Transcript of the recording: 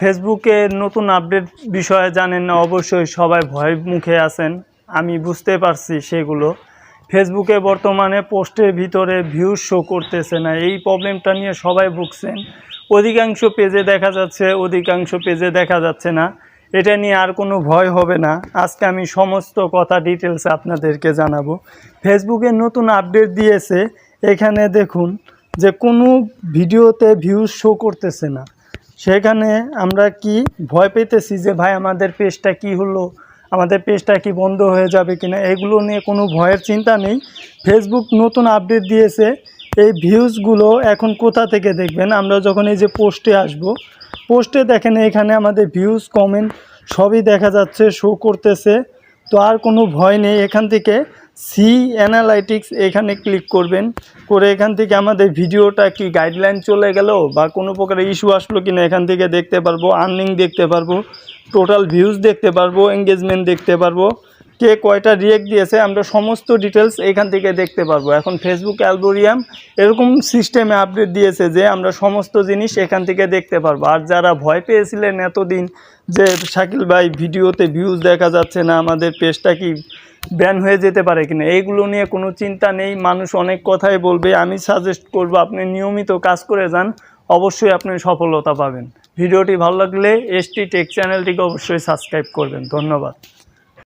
ফেসবুকে নতুন আপডেট বিষয়ে জানেন না, অবশ্যই সবাই ভয় মুখে আছেন। আমি বুঝতে পারছি সেগুলো। ফেসবুকে বর্তমানে পোস্টের ভিতরে ভিউজ শো করতেছে না, এই প্রবলেমটা নিয়ে সবাই ভুগছেন। অধিকাংশ পেজে দেখা যাচ্ছে, অধিকাংশ পেজে দেখা যাচ্ছে না। এটা নিয়ে আর কোনো ভয় হবে না। আজকে আমি সমস্ত কথা ডিটেলস আপনাদেরকে জানাব। ফেসবুকে নতুন আপডেট দিয়েছে, এখানে দেখুন যে কোনো ভিডিওতে ভিউজ শো করতেছে না। সেখানে আমরা কি ভয় পেতেছি যে ভাই আমাদের পেজটা কি হলো? আমাদের পেজটা কি বন্ধ হয়ে যাবে কিনা? এগুলো নিয়ে কোনো ভয়ের চিন্তা নেই। ফেসবুক নতুন আপডেট দিয়েছে। এই ভিউজগুলো এখন কোথা থেকে দেখবেন? আমরা যখন এই যে পোস্টে আসব পোস্টে দেখেন এখানে আমাদের ভিউজ কমেন্ট সবই দেখা যাচ্ছে শো করতেছে। তো আর কোনো ভয় নেই। এখান থেকে সি অ্যানালাইটিক্স এখানে ক্লিক করবেন। করে এখান থেকে আমাদের ভিডিওটা কি গাইডলাইন চলে গেল বা কোনো প্রকার ইস্যু আসলো কি না এখান থেকে দেখতে পারব আর্নিং দেখতে পারব টোটাল ভিউজ দেখতে পারব এঙ্গেজমেন্ট দেখতে পারব, কে কয়টা রিয়েক্ট দিয়েছে, আমরা সমস্ত ডিটেলস এখান থেকে দেখতে পারব। এখন ফেসবুক অ্যালবোরিয়াম এরকম সিস্টেমে আপডেট দিয়েছে যে আমরা সমস্ত জিনিস এখান থেকে দেখতে পারব। আর যারা ভয় পেয়েছিলেন এতদিন যে শাকিল ভাই ভিডিওতে ভিউজ দেখা যাচ্ছে না, আমাদের পেজটা কি ব্যান হয়ে যেতে পারে কিনা, এইগুলো নিয়ে কোনো চিন্তা নেই। মানুষ অনেক কথাই বলবে। আমি সাজেস্ট করব, আপনি নিয়মিত কাজ করে যান, অবশ্যই আপনি সফলতা পাবেন। ভিডিওটি ভালো লাগলে এসটি টেক চ্যানেলটিকে অবশ্যই সাবস্ক্রাইব করবেন। ধন্যবাদ।